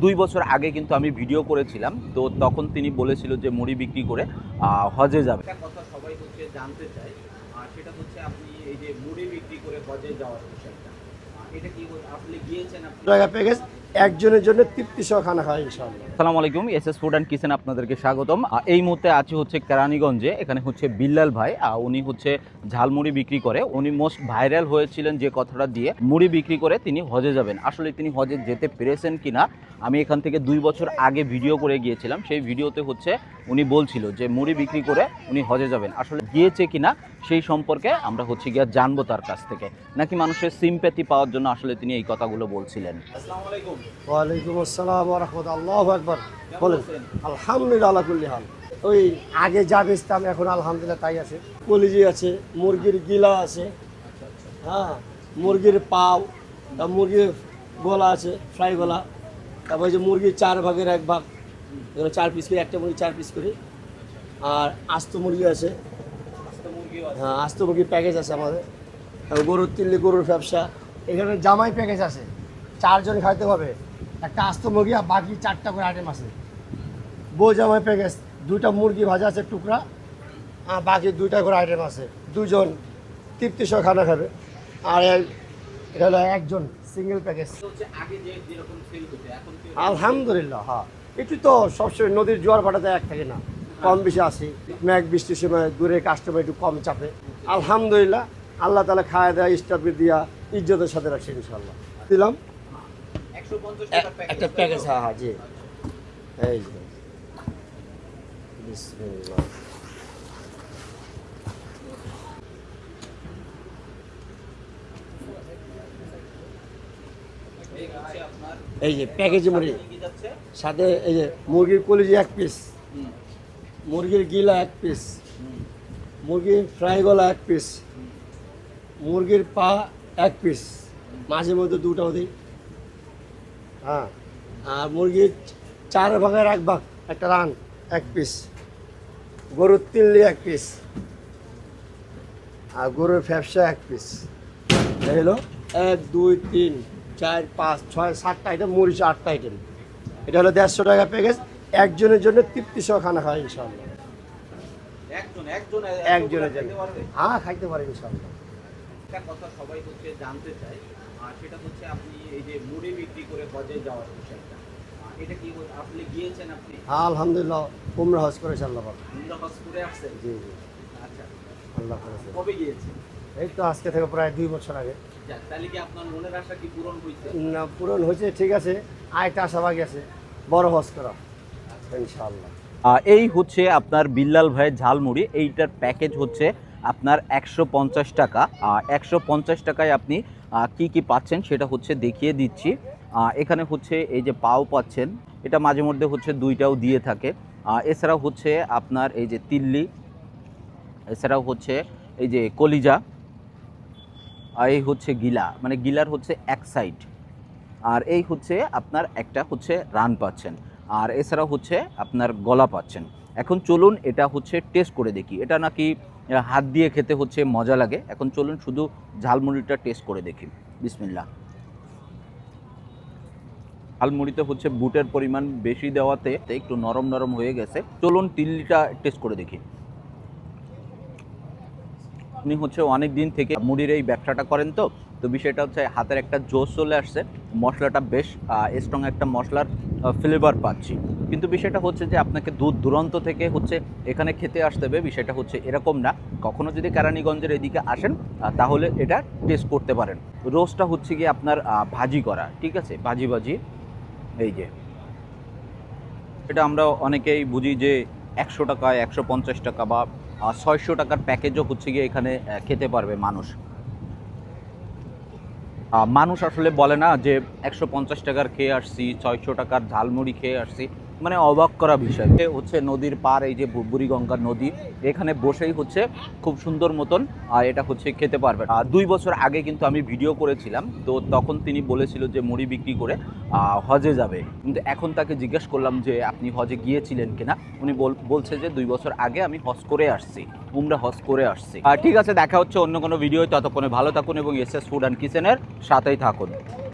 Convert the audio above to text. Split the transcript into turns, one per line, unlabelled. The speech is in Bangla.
দুই বছর আগে কিন্তু আমি ভিডিও করেছিলাম। তো তখন তিনি বলেছিল যে মুড়ি বিক্রি করে আহ, হজে যাবে। কথা সবাই হচ্ছে জানতে চাই আর সেটা হচ্ছে আপনি এই যে মুড়ি বিক্রি করে হজে যাওয়ার বিষয়টা এটা কি আপনি গিয়েছেন? আপনি
একজনের জন্য তৃপ্তি সহ খাওয়া ইনশাআল্লাহ।
আসসালামু আলাইকুম S S food and kitchen আপনাদেরকে স্বাগতম। এই মুহূর্তে আছি হচ্ছে কেরানীগঞ্জে, এখানে হচ্ছে বিল্লাল ভাই উনি হচ্ছে ঝালমুড়ি বিক্রি করে, উনি মোস্ট ভাইরাল হয়েছিলেন যে কথাটা দিয়ে মুড়ি বিক্রি করে তিনি হজে যাবেন। আসলে তিনি হজে যেতে পেরেছেন কিনা, আমি এখান থেকে দুই বছর আগে ভিডিও করে গিয়েছিলাম, সেই ভিডিওতে হচ্ছে উনি বলছিল যে মুড়ি বিক্রি করে উনি হজে যাবেন। আসলে গিয়েছে কিনা সেই সম্পর্কে আমরা হচ্ছে গিয়ে জানব তার কাছ থেকে। নাকি মানুষের সিম্প্যাথি পাওয়ার জন্য আসলে তিনি এই কথাগুলো বলছিলেন?
ওয়ালাইকুম আসসালাম রহমত আল্লাহ একবার বলেন আলহামদুলিল্লাহ কুল্লি হাল। ওই আগে যা বেচতাম এখন আলহামদুলিল্লাহ তাই আছে। কলিজি আছে মুরগির গিলা আছে হ্যাঁ মুরগির পাও তা মুরগির গলা আছে ফ্রাই গলা তারপর ওই যে মুরগির চার ভাগের এক ভাগ চার পিস করে একটা মুরগি চার পিস করে আর আস্ত মুরগি আছে হ্যাঁ আস্ত মুরগির প্যাকেজ আছে আমাদের। গরুর তিল্লি গরুর ব্যবসা। এখানে জামাই প্যাকেজ আছে। চারজন খাইতে হবে। একটা আস্ত মুরগি আর বাকি চারটা করে আইটেম আছে। বউ জামাই প্যাকেজ দুইটা মুরগি ভাজা আছে টুকরা। আর বাকি দুইটা করে আইটেম আছে। দুজন তৃপ্তি সহ খানা খাবে। আর এটা হলো একজন সিঙ্গেল প্যাকেজ আলহামদুলিল্লাহ হ্যাঁ। একটু তো সবসময় নদীর জোয়ার ভাটাতে এক থাকে না। কম বেশি আসি মেঘ বৃষ্টির সময় দূরে কাস্টমার একটু কম চাপে। আলহামদুলিল্লাহ আল্লাহ তালা খাওয়া দেওয়া স্টাফে দিয়া ইজ্জতের সাথে রাখছি ইনশাল্লাহ দিলাম। একটা প্যাকেজ হ্যাঁ হ্যাঁ জি। এই এই যে প্যাকেজে মুরগি সাথে এই যে মুরগির কলিজি এক পিস মুরগির গিলা এক পিস মুরগির ফ্রাই গলা এক পিস মুরগির পা এক পিস মাঝে মধ্যে দুটো দিই। হ্যাঁ। আর মুরগির চার ভাগের এক ভাগ একটা রান এক পিস গরুর তিল্লি এক পিস আর গরুর ফ্যাপসা এক পিস এই হলো এক দুই তিন চার পাঁচ ছয় সাতটা আইটেম মরিচ আটটা আইটেম এটা হলো দেড়শো টাকা প্যাকেজ একজনের জন্য তৃপ্তি সহ খানা খাওয়া ইনশাল্লাহ
একজন একজন
একজনের জন্য। হ্যাঁ খাইতে পারে ইনশাল্লাহ
একটা কথা সবাই হচ্ছে জানতে চায় আর সেটা হচ্ছে আপনি এই যে মুড়ি বিক্রি করে হজে যাওয়ার বিষয়টা এটা কি আপনি গিয়েছেন আপনি?
হ্যাঁ আলহামদুলিল্লাহ উমরা হজ করেছে আল্লাহ
উমরা হজ করে আসছেন?
জি জি।
আচ্ছা
আল্লাহ করেছে।
কবে গিয়েছেন?
এই তো আজকে থেকে প্রায় দুই বছর আগে।
তাহলে কি আপনার মনের আশা কি পূরণ হয়েছে?
না পূরণ হয়েছে ঠিক আছে। আরেকটা আশা বাকি আছে। বড় হজ করা। ইনশাআল্লাহ।
এই হচ্ছে আপনার বিল্লাল ভাইয়ের ঝালমুড়ি। এইটার প্যাকেজ হচ্ছে আপনার একশো পঞ্চাশ টাকা। একশো পঞ্চাশ টাকায় আপনি কি কি পাচ্ছেন সেটা হচ্ছে দেখিয়ে দিচ্ছি। এখানে হচ্ছে এই যে পাও পাচ্ছেন, এটা মাঝে মধ্যে হচ্ছে দুইটাও দিয়ে থাকে। এছাড়াও হচ্ছে আপনার এই যে তিল্লি, এছাড়াও হচ্ছে এই যে কলিজা এই হচ্ছে গিলা। মানে গিলার হচ্ছে এক সাইড আর এই হচ্ছে আপনার একটা হচ্ছে রান পাচ্ছেন। আর এছাড়া হচ্ছে আপনার গলা পাচ্ছেন। এখন চলুন এটা হচ্ছে টেস্ট করে দেখি। এটা নাকি হাত দিয়ে খেতে হচ্ছে, মজা লাগে। এখন চলুন শুধু ঝালমুড়িটা টেস্ট করে দেখি। বিসমিল্লা ঝালমুড়িতে হচ্ছে বুটের পরিমাণ বেশি দেওয়াতে একটু নরম নরম হয়ে গেছে। চলুন তিল্লিটা টেস্ট করে দেখি। উনি হচ্ছে অনেক দিন থেকে মুড়ির এই ব্যবসাটা করেন তো তো বিষয়টা হচ্ছে হাতের একটা জোশ চলে আসছে, মশলাটা বেশ স্ট্রং একটা মশলার ফ্লেভার পাচ্ছি। কিন্তু বিষয়টা হচ্ছে যে আপনাকে দূর দূরান্ত থেকে হচ্ছে এখানে খেতে আসতে হবে, বিষয়টা হচ্ছে এরকম না। কখনো যদি কেরানীগঞ্জের এদিকে আসেন তাহলে এটা টেস্ট করতে পারেন। রোস্টটা হচ্ছে গিয়ে আপনার ভাজি করা, ঠিক আছে? ভাজি ভাজি, এই যে। এটা আমরা অনেকেই বুঝি যে একশো টাকা একশো পঞ্চাশ টাকা বা ছয়শো টাকার প্যাকেজও হচ্ছে গিয়ে এখানে খেতে পারবে মানুষ। মানুষ আসলে বলে না যে একশো পঞ্চাশ টাকার খেয়ে আসছি, ছয়শো টাকার ঝালমুড়ি খেয়ে আসছি। মানে অবাক করা বিষয়। হচ্ছে নদীর পার এই যে বুড়িগঙ্গা নদী। এখানে বসেই হচ্ছে খুব সুন্দর মতন আহ, এটা হচ্ছে খেতে পারবে। আহ, দুই বছর আগে কিন্তু আমি ভিডিও করেছিলাম তো তখন তিনি বলেছিল যে মুড়ি বিক্রি করে হজে যাবে। কিন্তু এখন তাকে জিজ্ঞেস করলাম যে আপনি হজে গিয়েছিলেন কিনা? উনি বল- বলছে যে দুই বছর আগে আমি হজ করে আসছি। উমরা হজ করে আসছি। আর ঠিক আছে দেখা হচ্ছে অন্য কোনো ভিডিও ততক্ষণে ভালো থাকুন এবং এস এস ফুড অ্যান্ড কিচেনের সাথেই থাকুন।